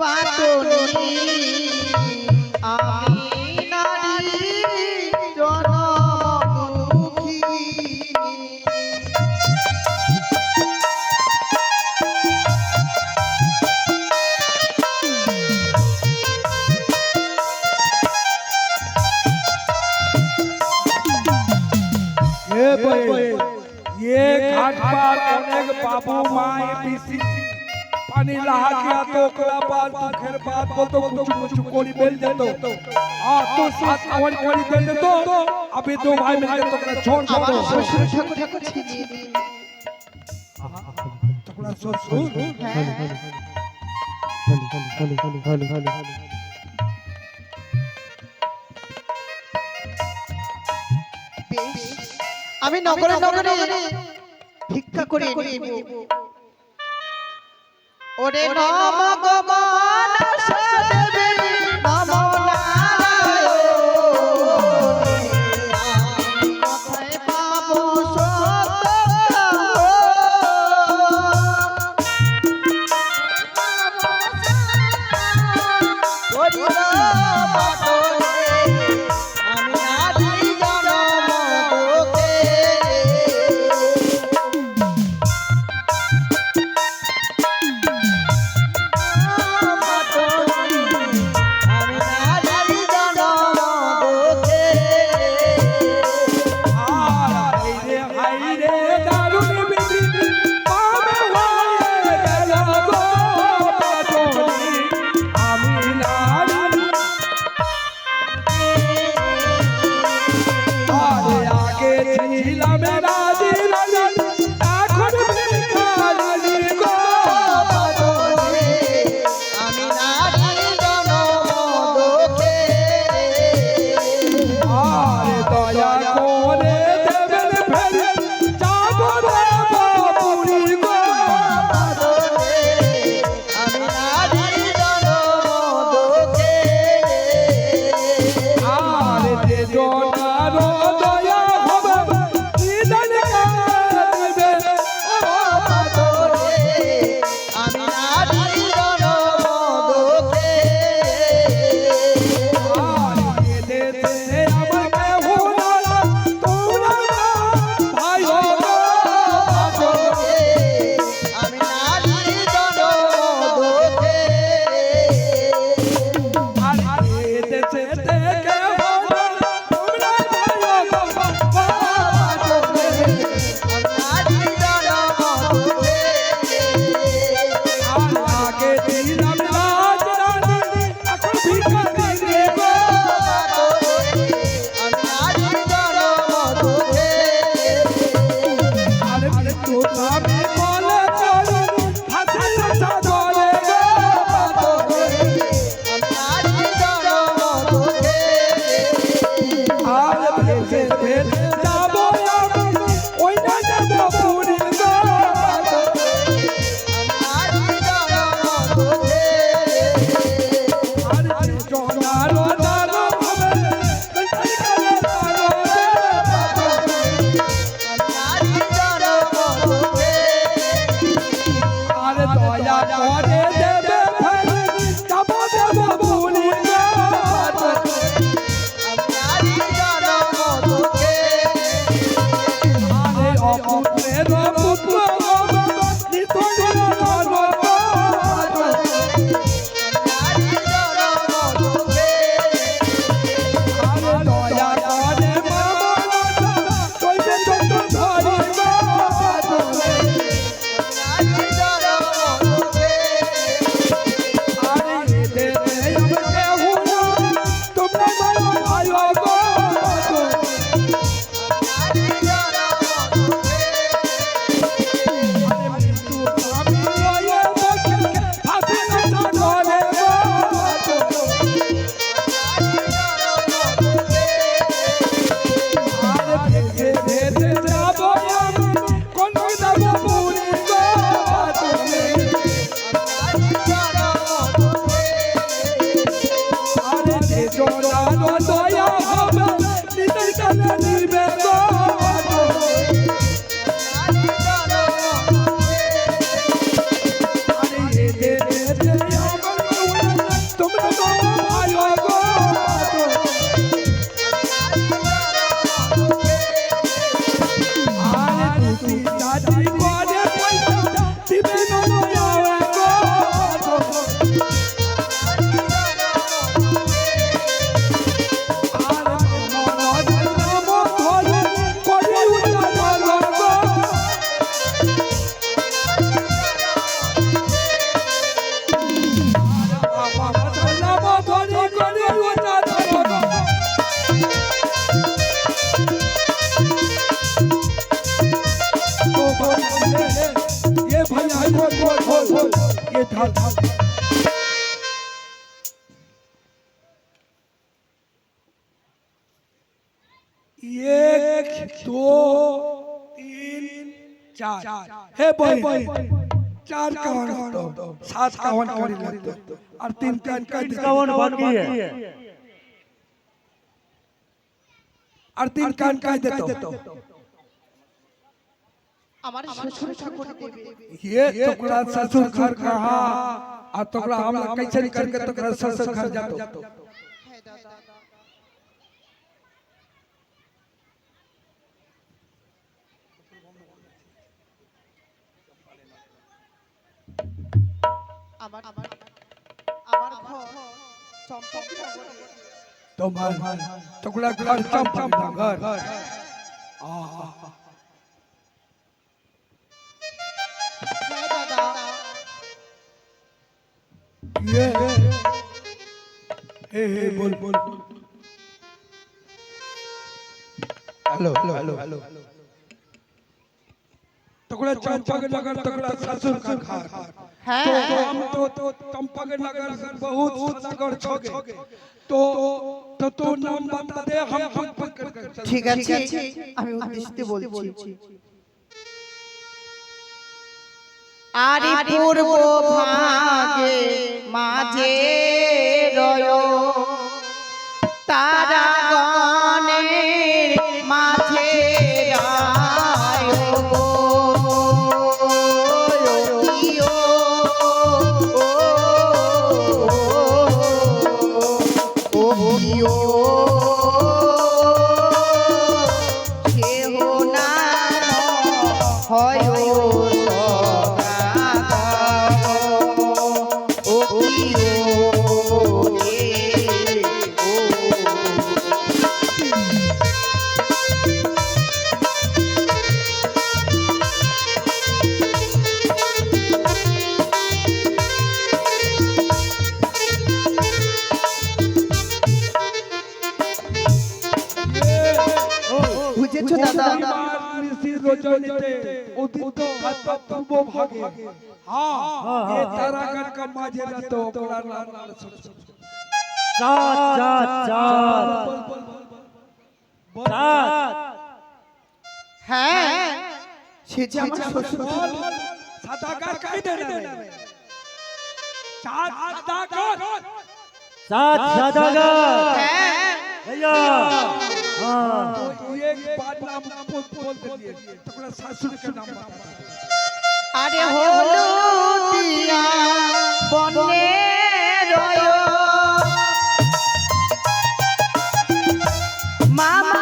পাটনি আমি নারী জনমুখী ये घाट पर अनेक बाबू माए बीसी আমি নগরে নগরে ভিক্ষা করে ওরে নাম গো মানস Pode, pode, pode. সোনা एक दो तीन चार। हे बॉय बॉय चार कावन होतो सात कावन कर। लागतो और तीन तीन का कावन बाकी है। और तीन कान का दे देतो हमारे ससुर ठाकुर देवी ये टुकड़ा ससुर घर कहा? और टुकड़ा हम कैसे करके टुकड़ा ससुर घर जातो আমার আমার আমার ঘর চম্পকনগরে तुम्हारा टुकड़ा घर चंपा घर হ্যাঁ দাদা ये हे हे बोल बोल हेलो हेलो हेलो टुकड़ा चंपा नगर टुकड़ा ससुर का घर হ্যাঁ तो हम तो तो चंपक नगर से बहुत नगर छोगे तो तो तो नाम बता दे हम हम पकड़ कर चल ঠিক আছে আমি উদ্দেশ্যে বলছি আরে পূর্ব ভাগে মাঝে রয় তারা ऋषि रोजनीते उदित हाथ पूर्व भागे हां ये तारागढ़ का माझे रहतो ओकरा नाम नाम सुन चार चार चार चार হ্যাঁ সে যে আমার শ্বশুর बोल सदागर कह दे रे चार सदागर सात सदागर হ্যাঁ भैया हाँ একবার নাম বলতে দিয়ে নাম আরে বনে রয়। মামা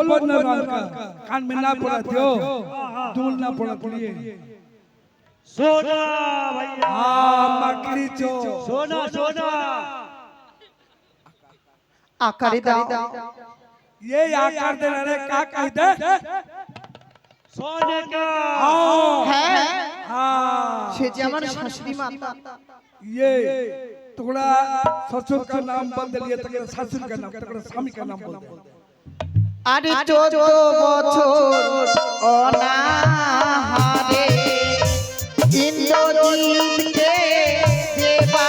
पढ़ न रहा का कान में ना पढ़ाते हो दूल ना पढ़ाते लिए सोना भैया हाँ मकड़ी चो सोना सोना आकार दा ये आकार दे रहे क्या कहते सोने का है हाँ छेजी हमारे शास्त्री माता ये थोड़ा ससुर का नाम बदलिए तकड़ा ससुर का नाम तकड़ा स्वामी का नाम बदलिए আরে চোদ্দ বছর অনাহারে ইন্দ্রজিৎকে দেবা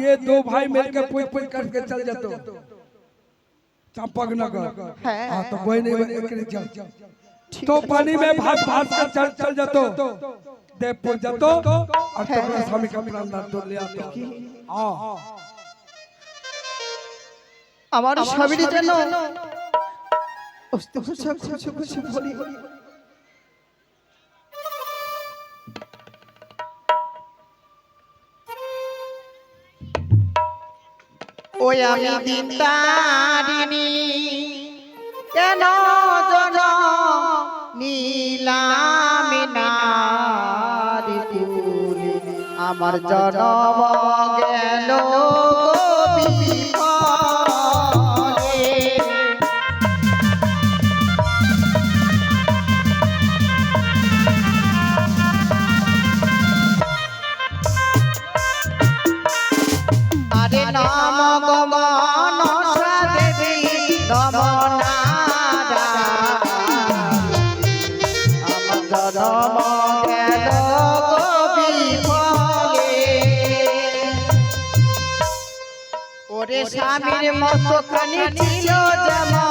ये दो भाई मिलकर पुई पुई करके चल जाते चंपक नगर हाँ। हाँ तो बहन एक चल ঠিক तो আছে। पानी में भाग भाग कर चल चल जातो देवपुर जातो और हाँ। तुम्हारा स्वामी का प्राण तो ले आते हाँ আমার স্বামীর যেন অস্ত খুশি খুশি খুশি বলি ওই আমি দিন তারিণী কেন জন নীলাম আমার জনম গেল স্বামীর মতো খানি ছিল যেমন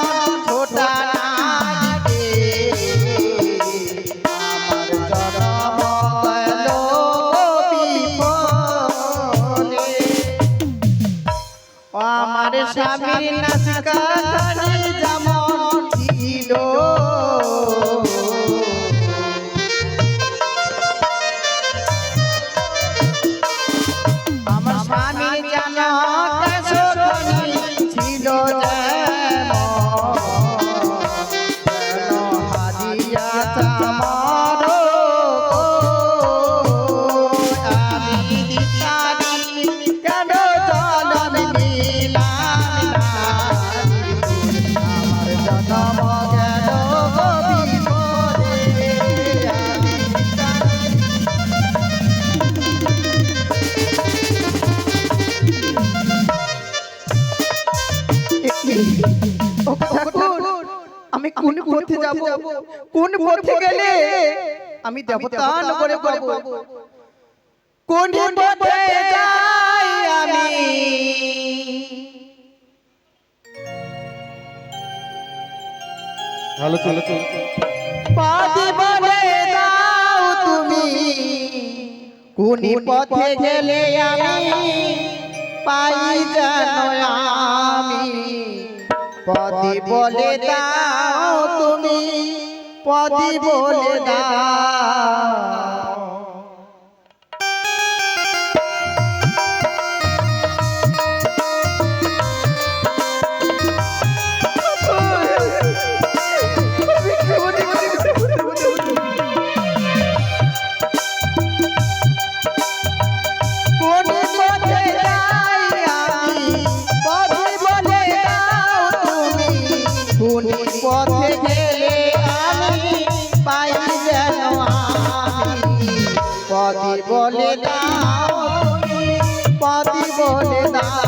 কোন পথে যাব? কোন পথে গেলে আমি দেবতা নগরে পাব কোন পথে যাই আমি? ভালো চলো চলো পাদি বলে দাও তুমি। কোন পথে গেলে আমি পাই যেন আমি? পদি বলে দাও তুমি পদি বলে দাও। বলে দাও পাতি বলে দাও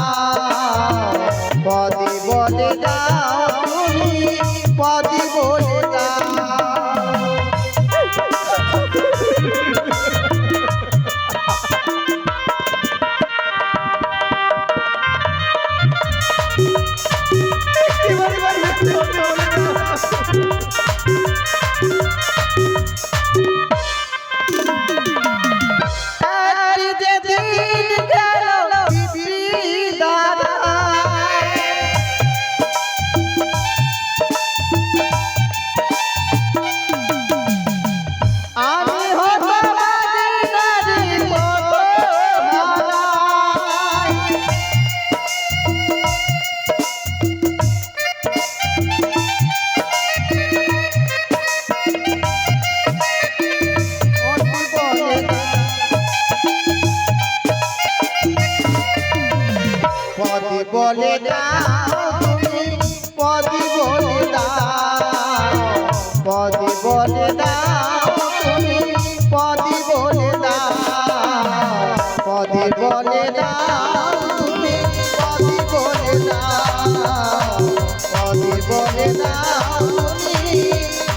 বলে পদি বলে পদি বলে পদি বলে পদি বলে তুমি পদি বলে পদি বলে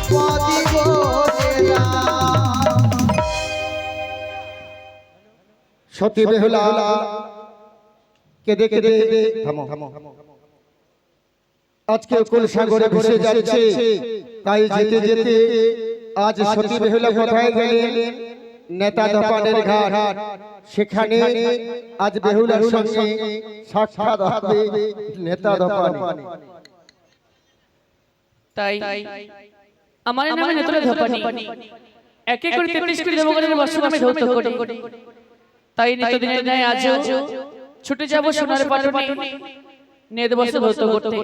পদি বলে সতী বেহুলা কেঁদে কেঁদে থামো। আজকে কুল সাগরে ভেসে যাচ্ছে। তাই যেতে যেতে আজ সতী বেহুলা কোথায় গেলেন? নেতা দপানের ঘাট। সেখানে আজ বেহুলার সঙ্গে সাক্ষাৎ হবে নেতা দপানে তাই আমার নামে নেতলে ধপানি একে করে তেত্রিশ কোটি দেবগণের বর্ষ নামে ধৌত করে তাই নিত্যদিনের ন্যায় আজও ছুটে যাব সোনার পাটনে। নেদ বসে ধৌত করতে